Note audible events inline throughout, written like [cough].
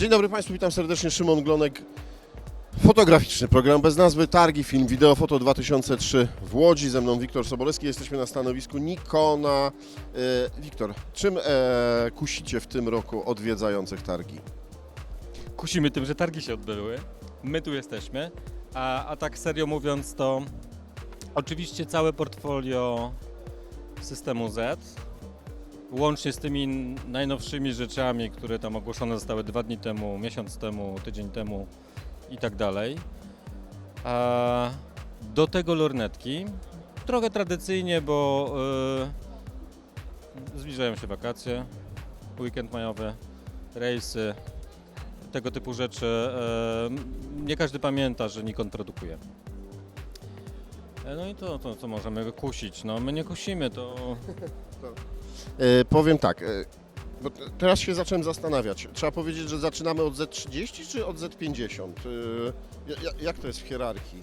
Dzień dobry Państwu, witam serdecznie. Szymon Glonek. Fotograficzny program bez nazwy Targi Film Wideo Foto 2003 w Łodzi. Ze mną Wiktor Sobolewski. Jesteśmy na stanowisku Nikona. E, Wiktor, czym e, kusicie w tym roku odwiedzających targi? kusimy tym, że targi się odbyły. My tu jesteśmy. A, a tak serio mówiąc, to oczywiście całe portfolio systemu Z, łącznie z tymi najnowszymi rzeczami, które tam ogłoszone zostały dwa dni temu, miesiąc temu, tydzień temu i tak dalej. A do tego lornetki. Trochę tradycyjnie, bo yy, zbliżają się wakacje, weekend majowy, rejsy, tego typu rzeczy. e, Nie każdy pamięta, że Nikon produkuje. E, No i to, to co możemy kusić? No my nie kusimy, to [laughs] powiem tak, e, bo te- teraz się zacząłem zastanawiać. Trzeba powiedzieć, że zaczynamy od Z30 czy od Z50? E, ja- ja- jak to jest w hierarchii?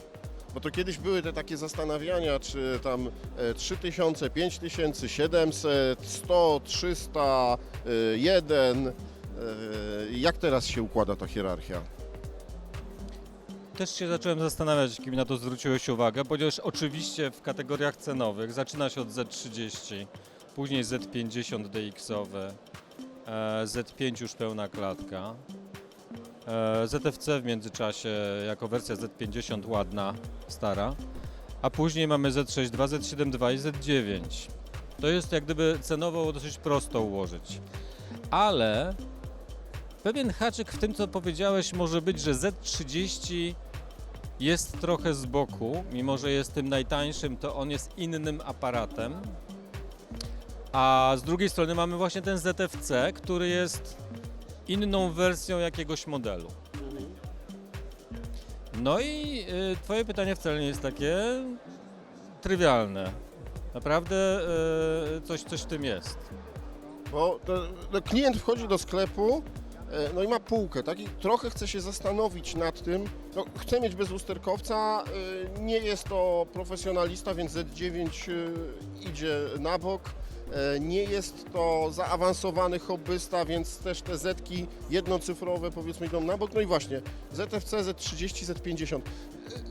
Bo to kiedyś były te takie zastanawiania, czy tam e, 3000, 5700, 700, 100, 300, e, 1. E, Jak teraz się układa ta hierarchia? też się zacząłem zastanawiać, kim na to zwróciłeś uwagę, ponieważ oczywiście w kategoriach cenowych zaczyna się od Z30, później Z50 DX-owe, e, Z5 już pełna klatka, e, ZFC w międzyczasie jako wersja Z50 ładna, stara, a później mamy Z62, Z72 i Z9. To jest jak gdyby cenowo dosyć prosto ułożyć. Ale pewien haczyk w tym, co powiedziałeś, może być, że Z30 jest trochę z boku, mimo że jest tym najtańszym, to on jest innym aparatem. A z drugiej strony mamy właśnie ten ZFC, który jest inną wersją jakiegoś modelu. No i y, twoje pytanie wcale nie jest takie trywialne. Naprawdę y, coś, coś w tym jest. Bo to, no, klient wchodzi do sklepu, e, no i ma półkę, tak? I trochę chce się zastanowić nad tym, no, chce mieć bezlusterkowca, e, nie jest to profesjonalista, więc Z9 e, idzie na bok. E, Nie jest to zaawansowany hobbysta, więc też te Zetki jednocyfrowe powiedzmy idą na bok. No i właśnie, ZFC, Z30, Z50.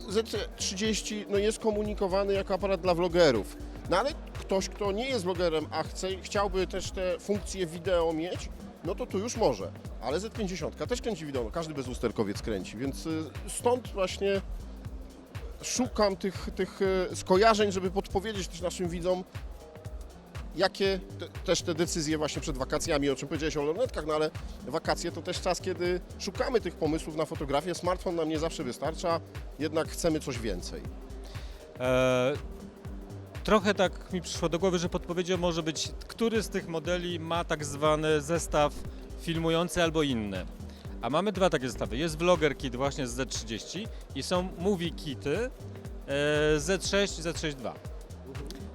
E, Z30 no jest komunikowany jako aparat dla vlogerów. No ale ktoś, kto nie jest vlogerem, a chce, chciałby też te funkcje wideo mieć, no to tu już może. Ale Z50 też kręci wideo, każdy bezlusterkowiec kręci, więc y, stąd właśnie szukam tych, tych y, skojarzeń, żeby podpowiedzieć też naszym widzom, jakie te, też te decyzje właśnie przed wakacjami, o czym powiedziałeś o lornetkach, no ale wakacje to też czas, kiedy szukamy tych pomysłów na fotografię. Smartfon nam nie zawsze wystarcza, jednak chcemy coś więcej. E, trochę tak mi przyszło do głowy, że podpowiedzią może być, który z tych modeli ma tak zwany zestaw filmujący albo inny. A mamy dwa takie zestawy. Jest Vlogger Kit właśnie z Z30 i są Movie Kity e, Z6 i Z6 II.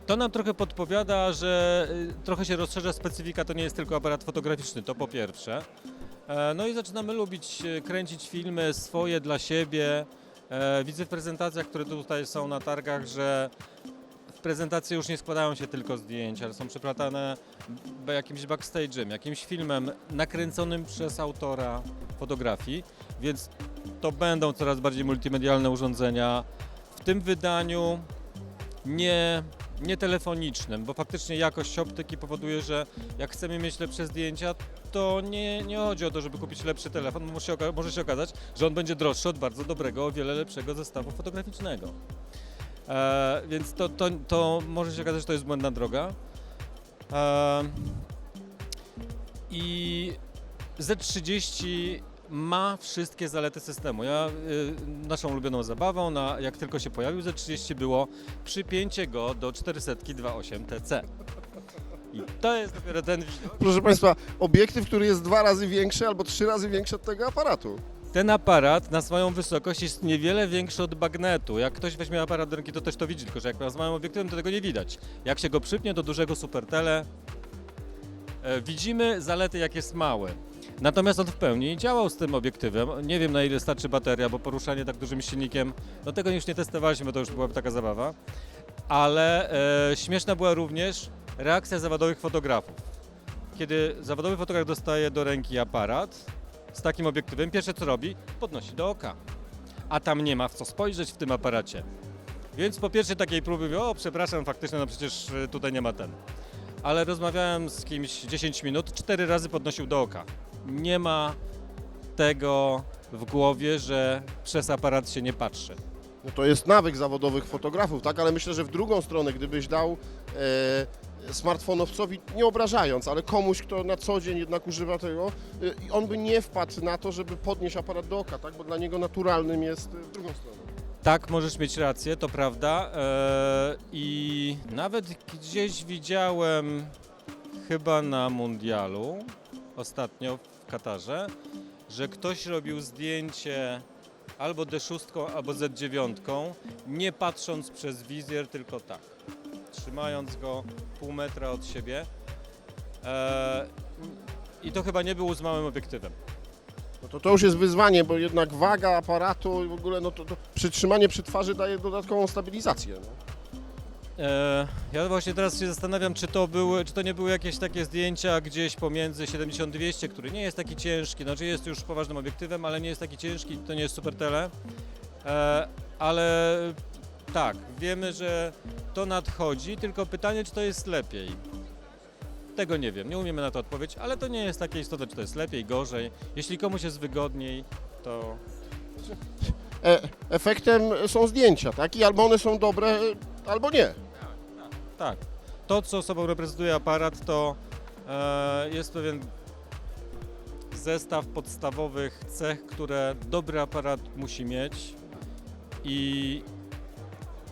To nam trochę podpowiada, że y, trochę się rozszerza specyfika, to nie jest tylko aparat fotograficzny, to po pierwsze. E, No i zaczynamy lubić e, kręcić filmy swoje dla siebie. E, Widzę w prezentacjach, które tutaj są na targach, że w prezentacje już nie składają się tylko zdjęć, ale są przeplatane jakimś backstage'em, jakimś filmem nakręconym przez autora fotografii, więc to będą coraz bardziej multimedialne urządzenia. W tym wydaniu nie, nie telefonicznym, bo faktycznie jakość optyki powoduje, że jak chcemy mieć lepsze zdjęcia, to nie, nie chodzi o to, żeby kupić lepszy telefon, bo może się, może się okazać, że on będzie droższy od bardzo dobrego, o wiele lepszego zestawu fotograficznego. E, więc to, to, to może się okazać, że to jest błędna droga. E, I Z30 ma wszystkie zalety systemu. Ja, y, naszą ulubioną zabawą, na, jak tylko się pojawił Z30 było przypięcie go do 400-28 TC. I to jest dopiero ten Proszę Państwa, obiektyw, który jest dwa razy większy albo trzy razy większy od tego aparatu. Ten aparat na swoją wysokość jest niewiele większy od bagnetu. Jak ktoś weźmie aparat do ręki, to też to widzi, tylko że jak z małym obiektywem, to tego nie widać. Jak się go przypnie do dużego supertele, e, widzimy zalety, jak jest mały. Natomiast on w pełni działał z tym obiektywem. Nie wiem na ile starczy bateria, bo poruszanie tak dużym silnikiem, no tego już nie testowaliśmy, to już byłaby taka zabawa. Ale e, śmieszna była również reakcja zawodowych fotografów. Kiedy zawodowy fotograf dostaje do ręki aparat, z takim obiektywem, pierwsze co robi, podnosi do oka. A tam nie ma w co spojrzeć w tym aparacie. Więc po pierwsze takiej próby o przepraszam, faktycznie, no przecież y, tutaj nie ma ten. Ale rozmawiałem z kimś 10 minut, cztery razy podnosił do oka. Nie ma tego w głowie, że przez aparat się nie patrzy. No to jest nawyk zawodowych fotografów, tak? Ale myślę, że w drugą stronę, gdybyś dał e, smartfonowcowi, nie obrażając, ale komuś, kto na co dzień jednak używa tego, e, on by nie wpadł na to, żeby podnieść aparat do oka, tak? Bo dla niego naturalnym jest e, w drugą stronę. Tak, możesz mieć rację, to prawda. E, I nawet gdzieś widziałem, chyba na mundialu, ostatnio w Katarze, że ktoś robił zdjęcie albo D6, albo Z9, nie patrząc przez wizjer, tylko tak, trzymając go pół metra od siebie. E, I to chyba nie było z małym obiektywem. No to to już jest wyzwanie, bo jednak waga aparatu i w ogóle no to, to przytrzymanie przy twarzy daje dodatkową stabilizację. No. E, ja właśnie teraz się zastanawiam, czy to, były, czy to nie były jakieś takie zdjęcia gdzieś pomiędzy 70-200, który nie jest taki ciężki, znaczy jest już poważnym obiektywem, ale nie jest taki ciężki, to nie jest super tele. E, ale tak, wiemy, że to nadchodzi, tylko pytanie, czy to jest lepiej. Tego nie wiem, nie umiemy na to odpowiedzieć, ale to nie jest takie istotne, czy to jest lepiej, gorzej. Jeśli komuś jest wygodniej, to E, efektem są zdjęcia, tak? I albo one są dobre, albo nie. Tak. To, co sobą reprezentuje aparat, to e, jest pewien zestaw podstawowych cech, które dobry aparat musi mieć i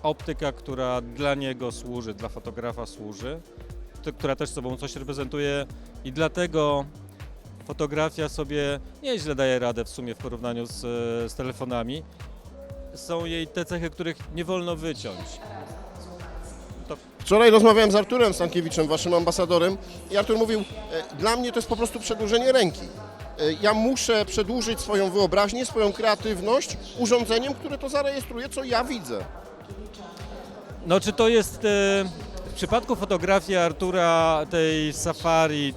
optyka, która dla niego służy, dla fotografa służy, to, która też sobą coś reprezentuje i dlatego fotografia sobie nieźle daje radę w sumie w porównaniu z, z telefonami. Są jej te cechy, których nie wolno wyciąć. Wczoraj rozmawiałem z Arturem Stankiewiczem, waszym ambasadorem i Artur mówił, e, dla mnie to jest po prostu przedłużenie ręki. E, Ja muszę przedłużyć swoją wyobraźnię, swoją kreatywność urządzeniem, które to zarejestruje, co ja widzę. No czy to jest e, w przypadku fotografii Artura tej safari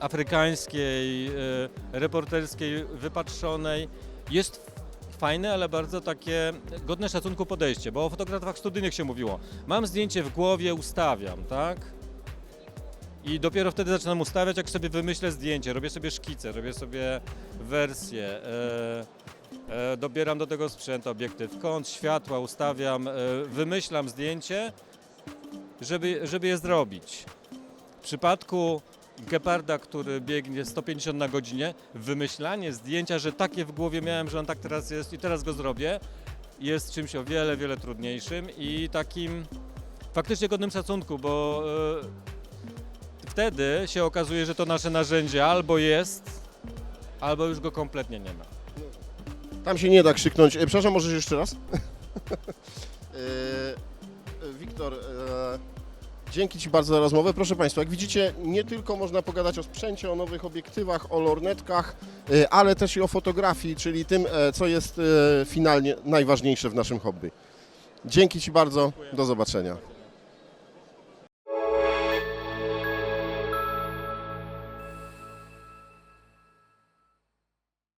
afrykańskiej, reporterskiej, wypatrzonej jest fajne, ale bardzo takie godne szacunku podejście, bo o fotografach studyjnych się mówiło. Mam zdjęcie w głowie, ustawiam, tak? I dopiero wtedy zaczynam ustawiać, jak sobie wymyślę zdjęcie, robię sobie szkice, robię sobie wersję, e, e, dobieram do tego sprzęt, obiektyw, kąt, światła, ustawiam, e, wymyślam zdjęcie, żeby, żeby je zrobić. W przypadku geparda, który biegnie 150 na godzinę, wymyślanie zdjęcia, że takie w głowie miałem, że on tak teraz jest i teraz go zrobię, jest czymś o wiele, wiele trudniejszym i takim faktycznie godnym szacunku, bo e, wtedy się okazuje, że to nasze narzędzie albo jest, albo już go kompletnie nie ma. Tam się nie da krzyknąć. E, Przepraszam, możesz jeszcze raz? E, [laughs] e, Wiktor, e, dzięki Ci bardzo za rozmowę. Proszę Państwa, jak widzicie, nie tylko można pogadać o sprzęcie, o nowych obiektywach, o lornetkach, e, ale też i o fotografii, czyli tym, e, co jest e, finalnie najważniejsze w naszym hobby. Dzięki Ci bardzo, do zobaczenia.